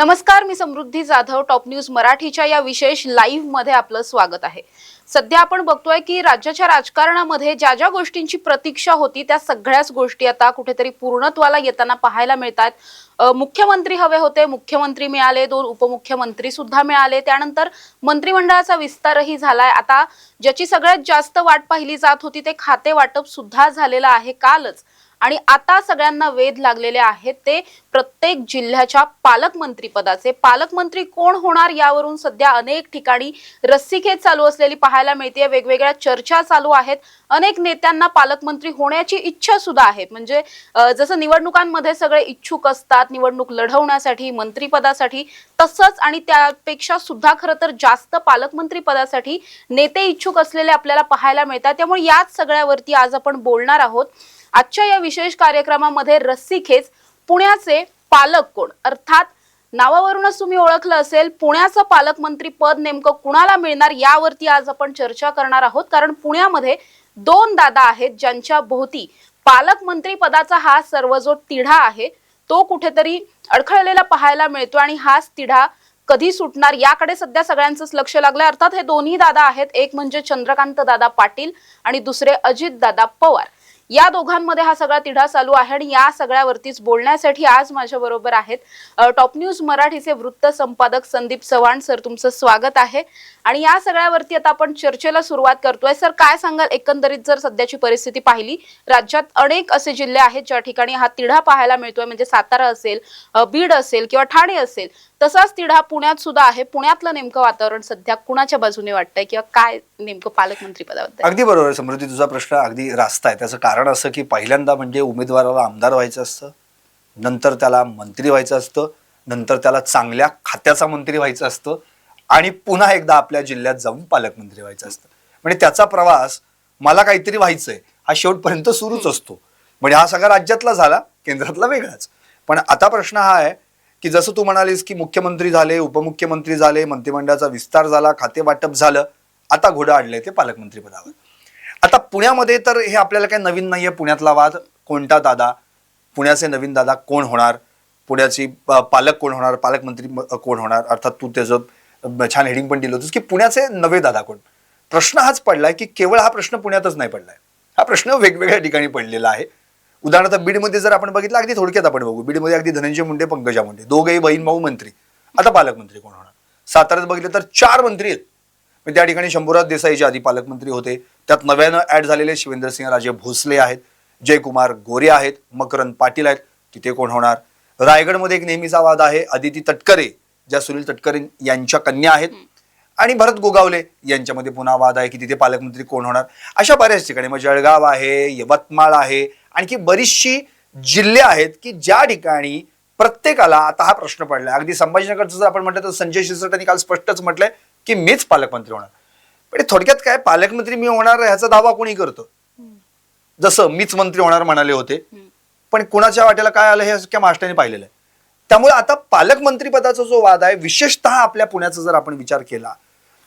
नमस्कार मी Samruddhi Jadhav top news मराठीच्या या विशेष लाईव्हमध्ये आपलं स्वागत आहे. सध्या आपण बघतोय की राज्याच्या राजकारणामध्ये ज्या ज्या गोष्टींची प्रतीक्षा होती त्या सगळ्याच गोष्टी आता कुठेतरी पूर्णत्वाला येताना पाहायला मिळतात मुख्यमंत्री हवे होते मुख्यमंत्री मिळाले दोन उपमुख्यमंत्री सुद्धा मिळाले. त्यानंतर मंत्रिमंडळाचा विस्तारही झालाय. आता ज्याची सगळ्यात जास्त वाट पाहिली जात होती ते खाते वाटप सुद्धा झालेलं आहे कालच. आणि आता सगळ्यांना वेध लागलेले आहेत ते प्रत्येक जिल्ह्याच्या पालकमंत्री पदाचे. पालकमंत्री कोण होणार यावरून सध्या अनेक ठिकाणी रस्सीखेच चालू असलेली पाहायला मिळते वेगवेगळ्या चर्चा चालू आहेत. अनेक नेत्यांना पालकमंत्री होण्याची इच्छा सुद्धा आहे. म्हणजे जसं निवडणुकांमध्ये सगळे इच्छुक असतात निवडणूक लढवण्यासाठी मंत्रीपदासाठी तसंच आणि त्यापेक्षा सुद्धा खरं तर जास्त पालकमंत्री पदासाठी नेते इच्छुक असलेले आपल्याला पाहायला मिळतात. त्यामुळे याच सगळ्यावरती आज आपण बोलणार आहोत. आजच्या या विशेष कार्यक्रमामध्ये रस्सीखेच पुण्याचे पालक कोण? अर्थात नावावरूनच तुम्ही ओळखलं असेल पुण्याचं पालकमंत्री पद नेमकं कुणाला मिळणार यावरती आज आपण चर्चा करणार आहोत. कारण पुण्यामध्ये दोन दादा आहेत ज्यांच्या भोवती पालकमंत्री पदाचा हा सर्व जो तिढा आहे. तो कुठेतरी अडखळलेला पाहायला मिळतो आणि हाच तिढा कधी सुटणार याकडे सध्या सगळ्यांचंच लक्ष लागलंय. अर्थात हे दोन्ही दादा आहेत. एक म्हणजे चंद्रकांत दादा पाटील आणि दुसरे अजित दादा पवार. या दोघांमध्ये हा सगळा तिढा चालू आहे आणि या सगळ्यावरतीच बोलण्यासाठी आज माझ्या बरोबर आहेत टॉप न्यूज मराठीचे वृत्त संपादक संदीप चव्हाण. सर तुमचं स्वागत आहे. आणि या सगळ्यावरती आता आपण चर्चेला सुरुवात करतोय. सर काय सांगाल? एकंदरीत जर सध्याची परिस्थिती पाहिली राज्यात अनेक असे जिल्हे आहेत ज्या ठिकाणी हा तिढा पाहायला मिळतोय. म्हणजे सातारा असेल बीड असेल किंवा ठाणे असेल तसाच तिढा पुण्यात सुद्धा आहे. पुण्यातलं नेमकं वातावरण सध्या कुणाच्या बाजूने वाटतंय किंवा काय नेमकं पालकमंत्री पदाबद्दल? अगदी बरोबर आहे, समृद्धी. तुझा प्रश्न अगदी रास्त आहे. त्याचं कारण असं की पहिल्यांदा म्हणजे उमेदवाराला आमदार व्हायचं असतं नंतर त्याला मंत्री व्हायचं असतं नंतर त्याला चांगल्या खात्याचा मंत्री व्हायचं असतं आणि पुन्हा एकदा आपल्या जिल्ह्यात जाऊन पालकमंत्री व्हायचं असतं. म्हणजे त्याचा प्रवास मला काहीतरी व्हायचंय हा शेवटपर्यंत सुरूच असतो. म्हणजे हा सगळा राज्यातला झाला केंद्रातला वेगळाच. पण आता प्रश्न हा आहे की जसं तू म्हणालीस की मुख्यमंत्री झाले उपमुख्यमंत्री झाले मंत्रिमंडळाचा विस्तार झाला खाते वाटप झालं आता घोडं अडलंय ते पालकमंत्री पदावर आता पुण्यामध्ये तर हे आपल्याला काही नवीन नाहीये पुण्यातला वाद. कोणता दादा? पुण्याचे नवीन दादा कोण होणार? पुण्याची पालक कोण होणार? पालकमंत्री कोण होणार? अर्थात तू त्याचं छान हेडिंग पण दिलं होतंस की पुण्याचे नवे दादा कोण? प्रश्न हाच पडलाय की केवळ हा प्रश्न पुण्यातच नाही पडलाय. हा प्रश्न वेगवेगळ्या ठिकाणी पडलेला आहे. उदाहरणार्थ बीडमध्ये जर आपण बघितलं अगदी थोडक्यात आपण बघू. बीडमध्ये अगदी धनंजय मुंडे पंकजा मुंडे. दोघेही बहीण भाऊ मंत्री. आता पालकमंत्री कोण होणार? साताऱ्यात बघितलं तर चार मंत्री आहेत. पण त्या ठिकाणी शंभूराज देसाईचे आधी पालकमंत्री होते. त्यात नव्यानं ऍड झालेले शिवेंद्रसिंह राजे भोसले आहेत. जयकुमार गोरे आहेत. मकरंद पाटील आहेत. तिथे कोण होणार? रायगडमध्ये एक नेहमीचा वाद आहे. अदिती तटकरे ज्या सुनील तटकरे यांच्या कन्या आहेत. आणि भरत गोगावले यांच्यामध्ये पुन्हा वाद आहे की तिथे पालकमंत्री कोण होणार? अशा बऱ्याच ठिकाणी. मग जळगाव आहे यवतमाळ आहे आणखी बरीचशी जिल्हे आहेत की ज्या ठिकाणी प्रत्येकाला आता हा प्रश्न पडलाय. अगदी संभाजीनगरचं जर आपण म्हटलं तर संजय शिरसाटांनी काल स्पष्टच म्हटलंय की मीच पालकमंत्री होणार. पण थोडक्यात काय पालकमंत्री मी होणार ह्याचा दावा कोणी करतं? जसं मीच मंत्री होणार म्हणाले होते. पण कुणाच्या वाट्याला काय आलं हे अख्ख्या महाराष्ट्राने पाहिलेलं आहे. त्यामुळे आता पालकमंत्री पदाचा जो वाद आहे विशेषतः आपल्या पुण्याचा जर आपण विचार केला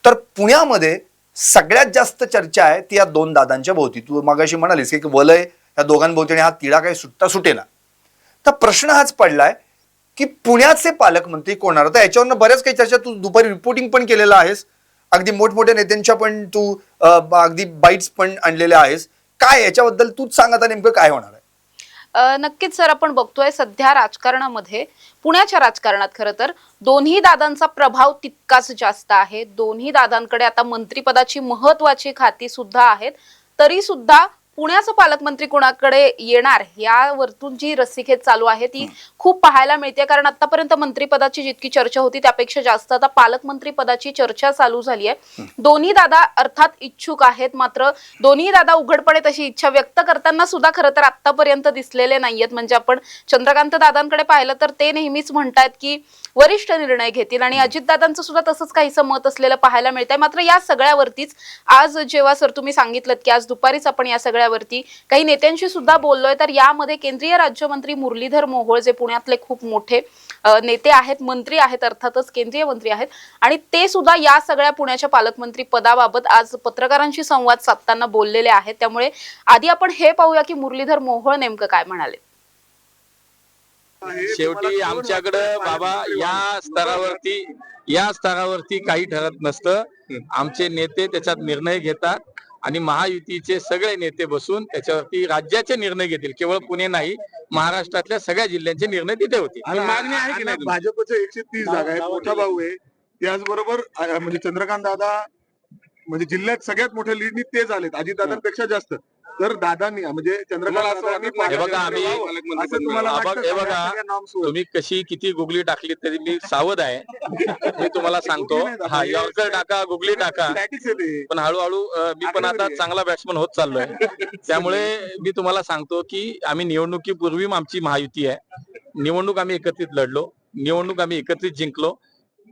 तर पुण्यामध्ये सगळ्यात जास्त चर्चा आहे ती या दोन दादांच्या भोवती. तू मगाशी म्हणालीस की वलय या दोघांभोवती हा तिढा काही सुटता सुटेना. तर प्रश्न हाच पडलाय की पुण्याचे पालकमंत्री कोण होणार आता याच्यावरनं बऱ्याच काही चर्चा तू दुपारी रिपोर्टिंग पण केलेलं आहेस. अगदी मोठमोठ्या नेत्यांच्या पण तू अगदी बाईट्स पण आणलेल्या आहेस. काय याच्याबद्दल तूच सांग आता नेमकं काय होणार आहे? नक्कीच सर आपण बघतोय सध्या राजकारणामध्ये पुण्याच्या राजकारणात खरं तर दोन्ही दादांचा प्रभाव तितकाच जास्त आहे. दोन्ही दादांकडे आता मंत्रिपदाची महत्वाची खाती सुद्धा आहेत. तरी सुद्धा पुण्याचं पालकमंत्री कोणाकडे येणार? यावरतून जी रस्सीखेच चालू आहे. ती खूप पाहायला मिळते. कारण आतापर्यंत मंत्रिपदाची जितकी चर्चा होती त्यापेक्षा जास्त आता पालकमंत्री पदाची चर्चा चालू झाली आहे. दोन्ही दादा अर्थात इच्छुक आहेत. मात्र दोन्ही दादा उघडपणे तशी इच्छा व्यक्त करताना सुद्धा खरं तर आतापर्यंत दिसलेले नाहीयेत. म्हणजे आपण चंद्रकांत दादांकडे पाहिलं तर ते नेहमीच म्हणतात की वरिष्ठ निर्णय घेतील आणि अजितदादांचं सुद्धा तसंच काहीसं मत असलेलं पाहायला मिळतंय. मात्र या सगळ्यावरतीच आज जेव्हा सर तुम्ही सांगितलं की आज दुपारीच आपण या सगळ्यावरती काही नेत्यांशी सुद्धा बोललोय तर यामध्ये केंद्रीय राज्यमंत्री मुरलीधर मोहोळ जे पुण्यातले खूप मोठे नेते आहेत मंत्री आहेत अर्थातच केंद्रीय मंत्री आहेत. आणि ते सुद्धा या सगळ्या पुण्याच्या पालकमंत्री पदाबाबत आज पत्रकारांशी संवाद साधताना बोललेले आहेत. त्यामुळे आधी आपण हे पाहूया की मुरलीधर मोहोळ नेमकं काय म्हणाले. शेवटी आमच्याकडं बाबा या स्तरावरती या स्तरावरती काही ठरत नसतं. आमचे नेते त्याच्यात निर्णय घेतात. आणि महायुतीचे सगळे नेते बसून त्याच्यावरती राज्याचे निर्णय घेतील. केवळ पुणे नाही महाराष्ट्रातल्या सगळ्या जिल्ह्यांचे निर्णय तिथे होतील. मागणी आहे की नाही भाजपचं एकशे तीस जागा आहे मोठा भाऊ आहे. त्याचबरोबर म्हणजे चंद्रकांत दादा म्हणजे जिल्ह्यात सगळ्यात मोठ्या लीडनी ते झालेत अजित दादांपेक्षा जास्त. तर दादांनी म्हणजे सगळ्या norms वर? तुम्ही कशी किती गुगली टाकली तरी मी सावध आहे. हे तुम्हाला सांगतो. हा यॉर्कर टाका गुगली टाका. पण हळूहळू मी पण आता चांगला बॅट्समन होत चाललोय. त्यामुळे मी तुम्हाला सांगतो की आम्ही निवडणुकीपूर्वी आमची महायुती आहे. निवडणूक आम्ही एकत्रित लढलो. निवडणूक आम्ही एकत्रित जिंकलो.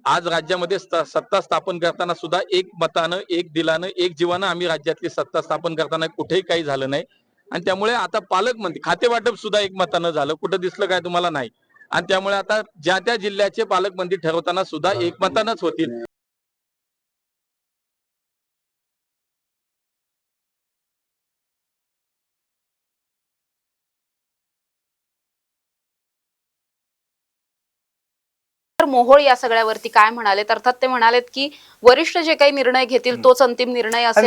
आज राज्यामध्ये सत्ता स्थापन करताना सुद्धा एक मतानं एक दिलानं एक जीवानं आम्ही राज्यातली सत्ता स्थापन करताना कुठेही काही झालं नाही. आणि त्यामुळे आता पालकमंत्री खाते वाटप सुद्धा एक मतानं झालं. कुठं दिसलं काय तुम्हाला नाही. आणि त्यामुळे आता ज्या त्या जिल्ह्याचे पालकमंत्री ठरवताना सुद्धा एकमतानंच होतील. तर मोहोळ या सगळ्यावरती काय म्हणाले अर्थात ते म्हणालेत की वरिष्ठ जे काही निर्णय घेतील तोच अंतिम निर्णय असेल.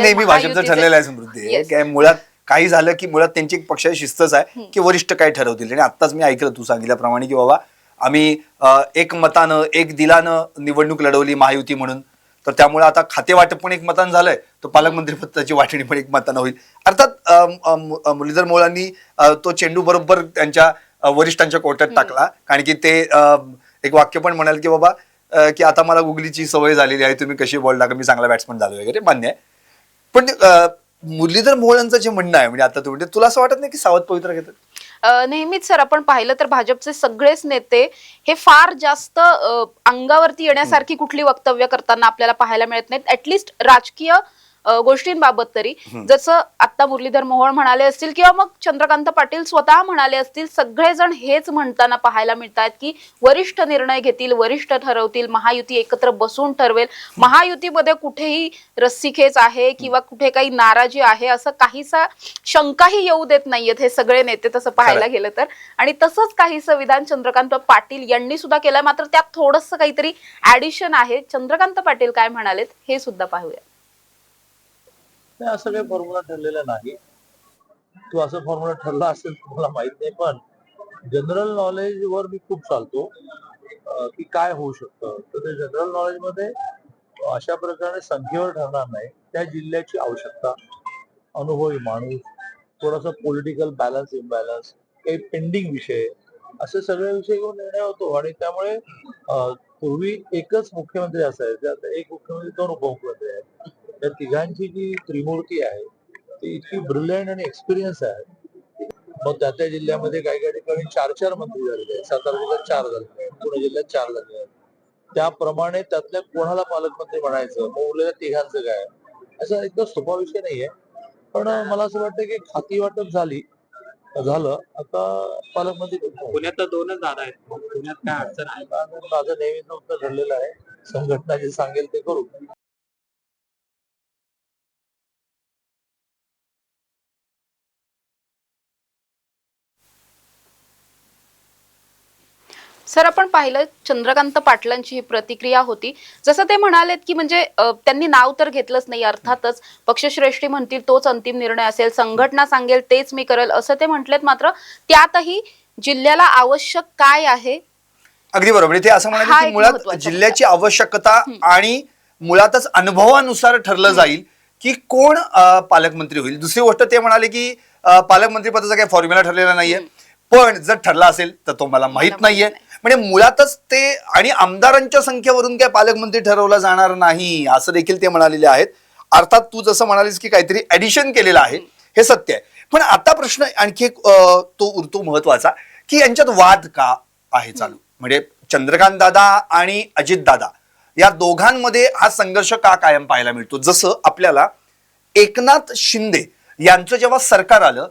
मुळात काही झालं की मुळात त्यांची एक पक्षाची शिस्तच आहे की वरिष्ठ काय ठरवतील. आणि आत्ताच मी ऐकलं तू सांगितल्याप्रमाणे की बाबा आम्ही एक मतानं एक दिलानं निवडणूक लढवली महायुती म्हणून. तर त्यामुळे आता खाते वाटप पण एक मतानं झालंय. तर पालकमंत्री पदाची वाटणी पण एक मतानं होईल. अर्थात मुरलीधर मोळांनी तो चेंडू बरोबर त्यांच्या वरिष्ठांच्या कोर्टात टाकला. कारण की ते एक वाक्य पण म्हणाल की बाबा की आता मला गुगलीची सवय झालेली आहे तुम्ही कशी बॉल टाका मी चांगला बॅट्समन झालो वगैरे मान्य आहे. पण मुरलीधर मोहोळ यांचं जे म्हणणं आहे म्हणजे आता तुम्ही तुला असं वाटत नाही की सावध पवित्र घेतात? नेहमीच सर आपण पाहिलं तर भाजपचे सगळेच नेते हे फार जास्त अंगावरती येण्यासारखी कुठली वक्तव्य करताना आपल्याला पाहायला मिळत नाहीत. ऍटलिस्ट राजकीय गोष्टींबाबत तरी. जसं आता मुरलीधर मोहोळ म्हणाले असतील किंवा मग चंद्रकांत पाटील स्वतः म्हणाले असतील सगळेजण हेच म्हणताना पाहायला मिळतात की वरिष्ठ निर्णय घेतील वरिष्ठ ठरवतील महायुती एकत्र बसून ठरवेल. महायुतीमध्ये कुठेही रस्सीखेच आहे किंवा कुठे काही नाराजी आहे असं काहीसा शंकाही येऊ देत नाहीयेत हे सगळे नेते तसं पाहायला. गेलं तर. आणि तसंच काहीसं विधान चंद्रकांत पाटील यांनी सुद्धा केलंय. मात्र त्यात थोडस काहीतरी ऍडिशन आहे. चंद्रकांत पाटील काय म्हणालेत हे सुद्धा पाहूया. नाही असं काही फॉर्म्युला ठरलेला नाही. तो असं फॉर्म्युला ठरला असेल तुम्हाला माहीत नाही पण जनरल नॉलेज वर मी खूप चालतो की काय होऊ शकतं. तर ते जनरल नॉलेजमध्ये अशा प्रकारे संख्येवर ठरणार नाही. त्या जिल्ह्याची आवश्यकता अनुभवी माणूस थोडासा पॉलिटिकल बॅलन्स इम्बॅलन्स काही पेंडिंग विषय असे सगळे विषय घेऊन निर्णय होतो. आणि त्यामुळे पूर्वी एकच मुख्यमंत्री असायचे. आता एक मुख्यमंत्री दोन उपमुख्यमंत्री आहेत. त्या तिघांची जी त्रिमूर्ती आहे ती इतकी ब्रिलियंट आणि एक्सपिरियन्स आहे. मग त्या त्या जिल्ह्यामध्ये काही काही ठिकाणी चार चार मंत्री झालेले आहेत. सातारा जिल्ह्यात चार झालेले आहेत. पुणे जिल्ह्यात चार झालेले आहेत. त्याप्रमाणे त्यातल्या कोणाला पालकमंत्री म्हणायचं? मग उरलेल्या तिघांचं काय? असा एकदम सोपा विषय नाहीये. पण मला असं वाटतं की खाती वाटप झाली झालं. आता पालकमंत्री? पुण्यात तर दोनच जागा आहेत. पुण्यात काय अडचण आहे? माझं माझं नेहमीचं उत्तर ठरलेलं आहे. संघटना जे सांगेल ते करू. सर आपण पाहिलं चंद्रकांत पाटलांची ही प्रतिक्रिया होती. जसं ते म्हणालेत की म्हणजे त्यांनी नाव तर घेतलंच नाही अर्थातच पक्षश्रेष्ठी म्हणतील तोच अंतिम निर्णय असेल संघटना सांगेल तेच मी करेल असं ते म्हटलेत मात्र त्यातही जिल्ह्याला आवश्यक काय आहे? अगदी बरोबर. ते असं म्हणाले की मुळात जिल्ह्याची आवश्यकता आणि मुळातच अनुभवानुसार ठरलं जाईल की कोण पालकमंत्री होईल. दुसरी गोष्ट ते म्हणाले की पालकमंत्री पदाचा काही फॉर्म्युला ठरलेला नाहीये. पण जर ठरला असेल तर तो मला माहीत नाहीये. म्हणजे मुळातच ते आणि आमदारांच्या संख्येवरून काय पालकमंत्री ठरवला जाणार नाही असं देखील ते म्हणालेले आहेत. अर्थात तू जसं म्हणालीस की काहीतरी ऍडिशन केलेलं आहे हे सत्य आहे. पण आता प्रश्न आणखी एक तो उरतो महत्त्वाचा की यांच्यात वाद का आहे चालू? म्हणजे चंद्रकांत दादा आणि अजित दादा या दोघांमध्ये हा संघर्ष का कायम पाहायला मिळतो? जसं आपल्याला एकनाथ शिंदे यांचं जेव्हा सरकार आलं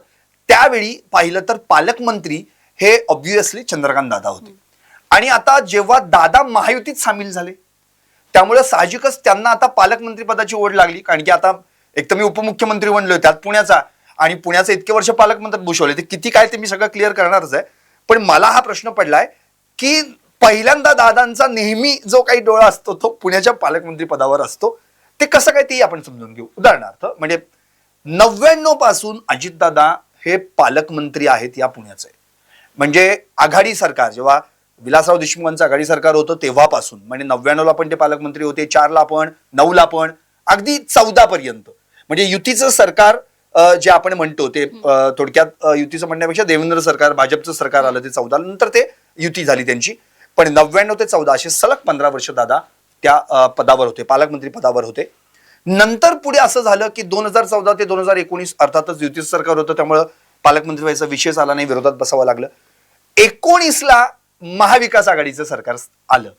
त्यावेळी पाहिलं तर पालकमंत्री हे ऑब्व्हियसली चंद्रकांत दादा होते. आणि आता जेव्हा दादा महायुतीत सामील झाले त्यामुळे साहजिकच त्यांना आता पालकमंत्री पदाची ओढ लागली. कारण की आता एक तर मी उपमुख्यमंत्री बनलोय त्यात पुण्याचा आणि पुण्याचे इतके वर्ष पालकमंत्री भूषवले ते किती काय ते मी सगळं क्लिअर करणारच आहे. पण मला हा प्रश्न पडलाय की पहिल्यांदा दादांचा नेहमी जो काही डोळा असतो तो पुण्याच्या पालकमंत्री पदावर असतो. ते कसं काय तेही आपण समजून घेऊ. उदाहरणार्थ म्हणजे नव्याण्णवपासून अजितदादा हे पालकमंत्री आहेत या पुण्याचे. म्हणजे आघाडी सरकार जेव्हा विलासराव देशमुखांचं आघाडी सरकार होतं तेव्हापासून. म्हणजे नव्याण्णवला पण ते पालकमंत्री होते चारला पण नऊला पण अगदी चौदा पर्यंत म्हणजे युतीचं सरकार जे आपण म्हणतो ते थोडक्यात युतीचं म्हणण्यापेक्षा देवेंद्र सरकार भाजपचं सरकार आलं ते चौदा नंतर ते युती झाली त्यांची. पण नव्याण्णव ते चौदा असे सलग पंधरा वर्ष दादा त्या पदावर होते पालकमंत्री पदावर होते. नंतर पुढे असं झालं की दोन हजार चौदा ते दोन हजार एकोणीस अर्थातच युतीचं सरकार होतं त्यामुळं पालकमंत्री व्हायचा विषयच आला नाही विरोधात बसावं लागलं. एकोणीसला महाविकास आघाडीचं सरकार आलं.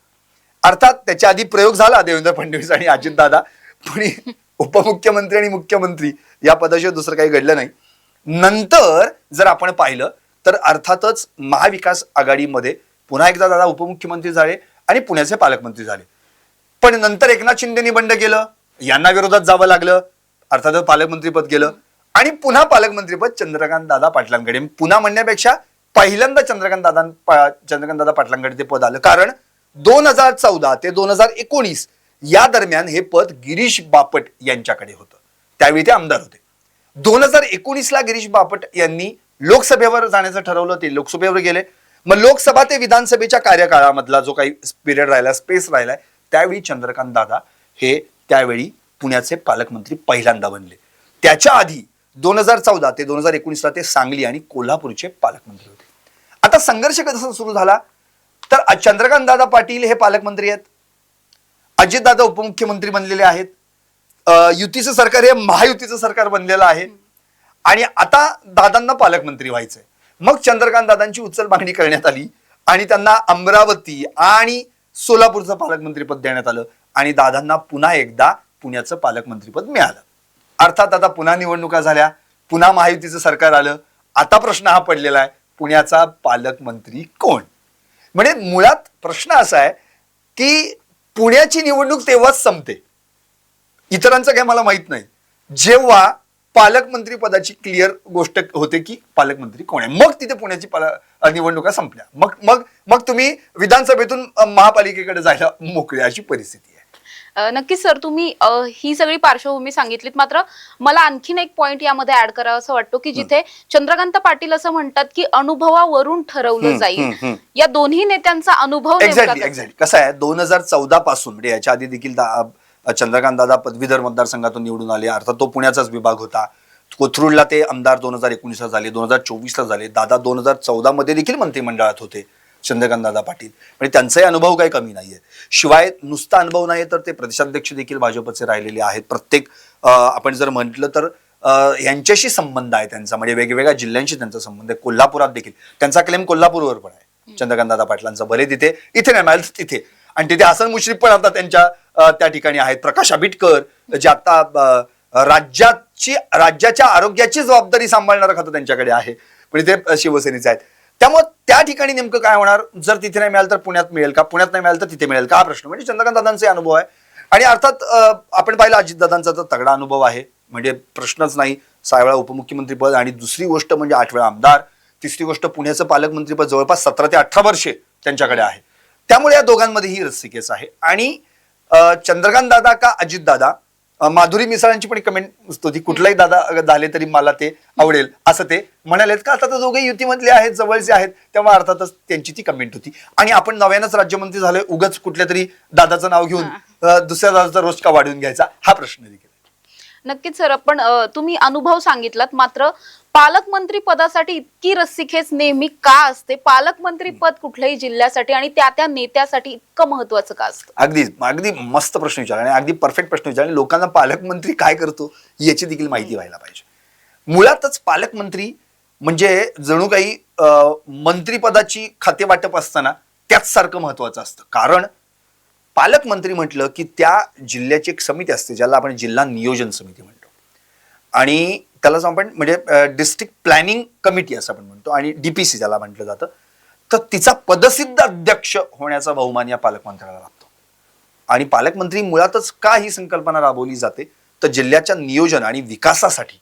अर्थात त्याच्या आधी प्रयोग झाला देवेंद्र फडणवीस आणि अजितदादा पण उपमुख्यमंत्री आणि मुख्यमंत्री या पदाशिवाय दुसरं काही घडलं नाही. नंतर जर आपण पाहिलं तर अर्थातच महाविकास आघाडीमध्ये पुन्हा एकदा दादा उपमुख्यमंत्री झाले आणि पुण्याचे पालकमंत्री झाले. पण नंतर एकनाथ शिंदेनी बंड केलं यांना विरोधात जावं लागलं अर्थातच पालकमंत्रीपद गेलं. आणि पुन्हा पालकमंत्रीपद चंद्रकांत दादा पाटलांकडे. पुन्हा म्हणण्यापेक्षा पहिल्यांदा चंद्रकांत दादा चंद्रकांत दादा पाटलांकडे ते पद आलं. कारण दोन हजार चौदा ते दोन हजार एकोणीस या दरम्यान हे पद गिरीश बापट यांच्याकडे होतं. त्यावेळी ते आमदार होते. दोन हजार एकोणीसला गिरीश बापट यांनी लोकसभेवर जाण्याचं ठरवलं ते लोकसभेवर गेले. मग लोकसभा ते विधानसभेच्या कार्यकाळामधला जो काही पिरियड राहिला स्पेस राहिलाय त्यावेळी चंद्रकांत दादा हे त्यावेळी पुण्याचे पालकमंत्री पहिल्यांदा बनले. त्याच्या आधी दोन हजार चौदा ते दोन हजार एकोणीसला ते सांगली आणि कोल्हापूरचे पालकमंत्री होते. आता संघर्ष कसा सुरू झाला? तर चंद्रकांत दादा पाटील हे पालकमंत्री आहेत. अजितदादा उपमुख्यमंत्री बनलेले आहेत. युतीचं सरकार हे महायुतीचं सरकार बनलेलं आहे. आणि आता दादांना पालकमंत्री व्हायचंय. मग चंद्रकांत दादांची उचल मागणी करण्यात आली आणि त्यांना अमरावती आणि सोलापूरचं पालकमंत्रीपद देण्यात आलं आणि दादांना पुन्हा एकदा पुण्याचं पालकमंत्रीपद मिळालं. अर्थात आता पुन्हा निवडणुका झाल्या पुन्हा महायुतीचं सरकार आलं. आता प्रश्न हा पडलेला आहे पुण्याचा पालकमंत्री कोण? म्हणजे मुळात प्रश्न असा आहे की पुण्याची निवडणूक तेव्हाच संपते. इतरांचं काय मला माहीत नाही. जेव्हा पालकमंत्री पदाची क्लिअर गोष्ट होते की पालकमंत्री कोण आहे? मग तिथे पुण्याची पाल- निवडणुका संपल्या. मग मग मग तुम्ही विधानसभेतून महापालिकेकडे जायला मोकळी अशी परिस्थिती आहे. नक्कीच सर तुम्ही अ, ही सगळी पार्श्वभूमी सांगितलीत. मात्र मला आणखीन एक पॉइंट यामध्ये ऍड करावा असं वाटतो की जिथे चंद्रकांत पाटील असं म्हणतात की अनुभवावरून ठरवलं जाईल. हम्म, हम्म. या दोन्ही नेत्यांचा अनुभव नेमका एक्झॅक्टली कसा? एक्झॅक्टली कसं आहे दोन हजार चौदा पासून म्हणजे याच्या आधी देखील चंद्रकांत दादा पदवीधर मतदारसंघातून निवडून आले. अर्थात तो पुण्याचाच विभाग होता. कोथरूडला ते आमदार दोन हजार एकोणीसला झाले दोन हजार चोवीसला झाले. दादा दोन हजार चौदा मध्ये देखील मंत्रिमंडळात होते. चंद्रकांत दादा पाटील. म्हणजे त्यांचाही अनुभव काही कमी नाहीये. शिवाय नुसता अनुभव नाही तर ते प्रदेशाध्यक्ष देखील भाजपचे राहिलेले आहेत. प्रत्येक आपण जर म्हटलं तर यांच्याशी संबंध आहे त्यांचा. म्हणजे वेगवेगळ्या जिल्ह्यांशी त्यांचा संबंध आहे. कोल्हापुरात देखील. त्यांचा क्लेम कोल्हापूरवर पण आहे. चंद्रकांत दादा पाटलांचा. भले तिथे इथे नाही मिळालं तर तिथे. आणि तिथे हसन मुश्रीफ पण आता त्यांच्या त्या ठिकाणी आहेत. प्रकाश आंबेडकर जे आता राज्याची राज्याच्या आरोग्याची जबाबदारी सांभाळणारं खातं त्यांच्याकडे आहे. पण ते शिवसेनेचे आहेत. त्यामुळे त्या ठिकाणी नेमकं काय होणार? जर तिथे नाही मिळालं तर पुण्यात मिळेल का? पुण्यात नाही मिळालं तर तिथे मिळेल का? हा प्रश्न. म्हणजे चंद्रकांत दादांचे अनुभव आहे. आणि अर्थात आपण पाहिलं अजितदादांचा तर तगडा अनुभव आहे. म्हणजे प्रश्नच नाही. सहा वेळा उपमुख्यमंत्रीपद आणि दुसरी गोष्ट म्हणजे आठ वेळा आमदार. तिसरी गोष्ट पुण्याचं पालकमंत्रीपद जवळपास सतरा ते अठरा वर्षे त्यांच्याकडे आहे. त्यामुळे या दोघांमध्ये ही रस्सिकेस आहे. आणि चंद्रकांत दादा का अजित दादा माधुरी मिसाळांची पण कमेंट होती कुठलाही दादा झाले तरी मला ते आवडेल. असं ते म्हणालेत. का आता तर दोघे युतीमधले आहेत जवळचे आहेत तेव्हा अर्थातच त्यांची ती कमेंट होती. आणि आपण नव्यानंच राज्यमंत्री झालोय उगाच कुठल्या तरी दादाचं नाव घेऊन दुसऱ्या दादाचा रोज का वाढवून घ्यायचा हा प्रश्न देखील. नक्कीच सर. पण अ, तुम्ही अनुभव सांगितलात मात्र पालकमंत्री पदासाठी इतकी रस्सीखेच नेहमी का असते? पालकमंत्री पद कुठल्याही जिल्ह्यासाठी आणि त्या त्या नेत्यासाठी इतकं महत्वाचं का असतं? अगदी अगदी मस्त प्रश्न विचारला आणि अगदी परफेक्ट प्रश्न विचारला. आणि लोकांना पालकमंत्री काय करतो याची देखील माहिती व्हायला पाहिजे. मुळातच पालकमंत्री म्हणजे जणू काही मंत्रिपदाची खाते वाटप असताना त्याच सारखं महत्वाचं असतं. कारण पालकमंत्री म्हटलं की त्या जिल्ह्याची एक समिती असते ज्याला आपण जिल्हा नियोजन समिती म्हणतो. आणि त्यालाच आपण म्हणजे डिस्ट्रिक्ट प्लॅनिंग कमिटी असं आपण म्हणतो आणि डीपीसी ज्याला म्हटलं जातं तर तिचा पदसिद्ध अध्यक्ष होण्याचा बहुमान या पालकमंत्र्याला लागतो. आणि पालकमंत्री मुळातच का ही संकल्पना राबवली जाते? तर जिल्ह्याच्या नियोजन आणि विकासासाठी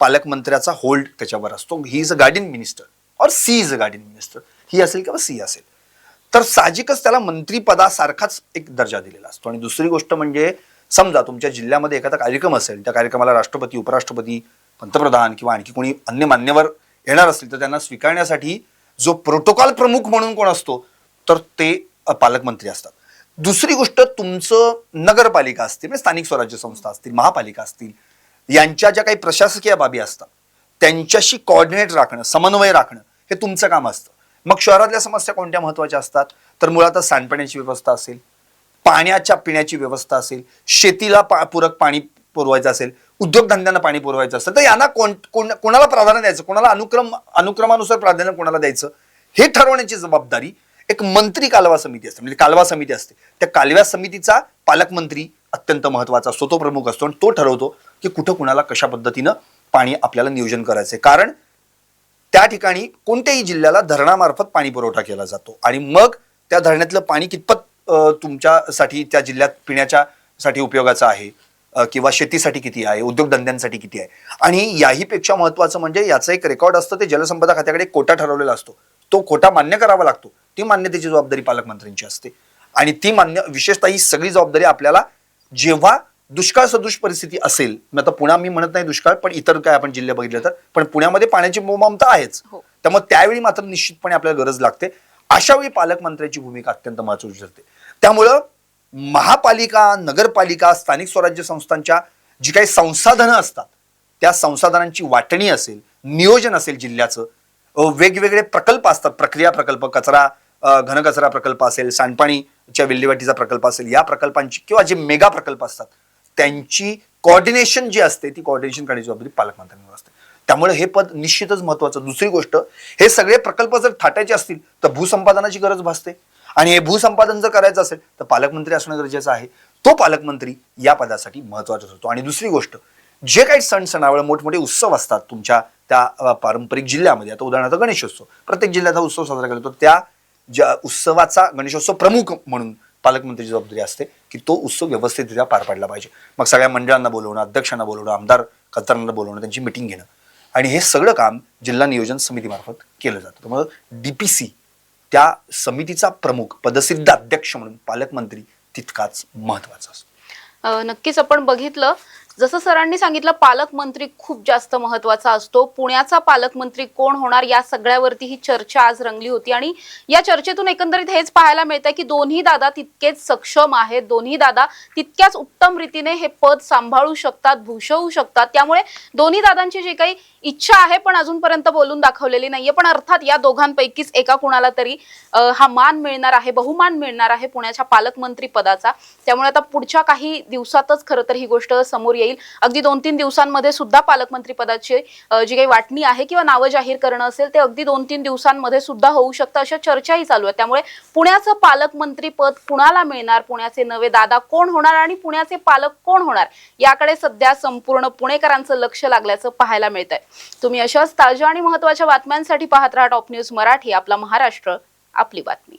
पालकमंत्र्याचा होल्ड त्याच्यावर असतो. He is a guardian minister or she is a garden minister ही असेल किंवा सी असेल. तर साहजिकच त्याला मंत्रीपदासारखाच एक दर्जा दिलेला असतो. आणि दुसरी गोष्ट म्हणजे समजा तुमच्या जिल्ह्यामध्ये एखादा कार्यक्रम असेल त्या कार्यक्रमाला राष्ट्रपती उपराष्ट्रपती पंतप्रधान किंवा आणखी कोणी अन्य मान्यवर येणार असतील तर त्यांना स्वीकारण्यासाठी जो प्रोटोकॉल प्रमुख म्हणून कोण असतो तर ते पालकमंत्री असतात. दुसरी गोष्ट तुमचं नगरपालिका असतील म्हणजे स्थानिक स्वराज्य संस्था असतील महापालिका असतील यांच्या ज्या काही प्रशासकीय बाबी असतात त्यांच्याशी कॉर्डिनेट राखणं समन्वय राखणं हे तुमचं काम असतं. मग शहरातल्या समस्या कोणत्या महत्त्वाच्या असतात? तर मुळातच सांडपाण्याची व्यवस्था असेल पाण्याच्या पिण्याची व्यवस्था असेल शेतीला पा पूरक पाणी पुरवायचं असेल उद्योगधंद्यांना पाणी पुरवायचं असेल तर यांना कोण कोण- कोणाला प्राधान्य द्यायचं? कोणाला अनुक्रम अनुक्रमानुसार प्राधान्य कोणाला द्यायचं? हे ठरवण्याची जबाबदारी एक मंत्री कालवा समिती असते. म्हणजे कालवा समिती असते. त्या कालव्या समितीचा पालकमंत्री अत्यंत महत्त्वाचा असतो. तो प्रमुख असतो आणि तो ठरवतो की कुठं कुणाला कशा पद्धतीनं पाणी आपल्याला नियोजन करायचं आहे कारण त्या ठिकाणी कोणत्याही जिल्ह्याला धरणामार्फत पाणी पुरवठा केला जातो. आणि मग त्या धरणातलं पाणी कितपत तुमच्यासाठी त्या जिल्ह्यात पिण्याच्या साठी उपयोगाचं आहे किंवा शेतीसाठी किती आहे उद्योगधंद्यांसाठी किती आहे? आणि याहीपेक्षा महत्वाचं म्हणजे याचं एक रेकॉर्ड असतं ते जलसंपदा खात्याकडे कोटा ठरवलेला असतो. तो कोटा मान्य करावा लागतो. ती मान्यतेची जबाबदारी पालकमंत्र्यांची असते. आणि ती मान्य विशेषतः ही सगळी जबाबदारी आपल्याला जेव्हा दुष्काळ सदृश परिस्थिती असेल मग आता पुणा मी म्हणत नाही दुष्काळ पण इतर काय आपण जिल्हे बघितले तर पण पुण्यामध्ये पाण्याची मोमामता आहेच. हो. त्यामुळे त्यावेळी मात्र निश्चितपणे आपल्याला गरज लागते. अशा वेळी पालकमंत्र्याची भूमिका अत्यंत महत्वाची ठरते. त्यामुळं महापालिका नगरपालिका स्थानिक स्वराज्य संस्थांच्या जी काही संसाधनं असतात त्या संसाधनांची वाटणी असेल नियोजन असेल जिल्ह्याचं वेगवेगळे प्रकल्प असतात प्रक्रिया प्रकल्प कचरा घनकचरा प्रकल्प असेल सांडपाणीच्या विल्हेवाटीचा प्रकल्प असेल या प्रकल्पांची किंवा जे मेगा प्रकल्प असतात त्यांची कॉर्डिनेशन जी असते ती कॉर्डिनेशन करण्याची जबाबदारी पालकमंत्र्यांवर असते. त्यामुळे हे पद निश्चितच महत्वाचं. दुसरी गोष्ट हे सगळे प्रकल्प जर थाटायचे असतील तर भूसंपादनाची गरज भासते. आणि हे भूसंपादन जर करायचं असेल तर पालकमंत्री असणं गरजेचं आहे. तो पालकमंत्री या पदासाठी महत्त्वाचा ठरतो. आणि दुसरी गोष्ट जे काही सण सणावळ मोठमोठे उत्सव असतात तुमच्या त्या पारंपरिक जिल्ह्यामध्ये आता उदाहरणार्थ गणेशोत्सव. प्रत्येक जिल्ह्यात हा उत्सव साजरा केला तर त्या ज्या उत्सवाचा गणेशोत्सव प्रमुख म्हणून पालकमंत्रीची जबाबदारी असते की तो उत्सव व्यवस्थितरित्या पार पाडला पाहिजे. मग सगळ्या मंडळांना बोलवणं अध्यक्षांना बोलवणं आमदार खासदारांना बोलवणं त्यांची मिटिंग घेणं. आणि हे सगळं काम जिल्हा नियोजन समितीमार्फत केलं जातं. त्यामुळे सी त्या समितीचा प्रमुख पदसिद्ध अध्यक्ष म्हणून पालकमंत्री तितकाच महत्त्वाचा असतो. नक्कीच आपण बघितलं जसं सरांनी सांगितलं पालकमंत्री खूप जास्त महत्त्वाचा असतो. पुण्याचा पालकमंत्री कोण होणार या सगळ्यावरती ही चर्चा आज रंगली होती. आणि या चर्चेतून एकंदरीत हेच पाहायला मिळतंय की दोन्ही दादा तितकेच सक्षम आहेत. दोन्ही दादा तितक्याच उत्तम रीतीने हे पद सांभाळू शकतात भूषवू शकतात. त्यामुळे दोन्ही दादांची जी काही इच्छा आहे पण अजूनपर्यंत बोलून दाखवलेली नाहीये. पण अर्थात या दोघांपैकीच एका कुणाला तरी हा मान मिळणार आहे बहुमान मिळणार आहे पुण्याच्या पालकमंत्री पदाचा. त्यामुळे आता पुढच्या काही दिवसातच खरं तर ही गोष्ट समोर येईल. अगदी दोन तीन दिवसांमध्ये सुद्धा पालकमंत्री पदाची जी काही वाटणी आहे किंवा नावं जाहीर करणं असेल ते अगदी दोन तीन दिवसांमध्ये सुद्धा होऊ शकतं अशा चर्चाही चालू आहे त्यामुळे पुण्याचं पालकमंत्री पद कुणाला मिळणार? पुण्याचे नवे दादा कोण होणार आणि पुण्याचे पालक कोण होणार? याकडे सध्या संपूर्ण पुणेकरांचं लक्ष लागल्याचं पाहायला मिळत आहे तुम्ही अशाच ताज्या आणि महत्त्वाच्या बातम्यांसाठी पाहत राहा टॉप न्यूज मराठी आपला महाराष्ट्र आपली बातमी.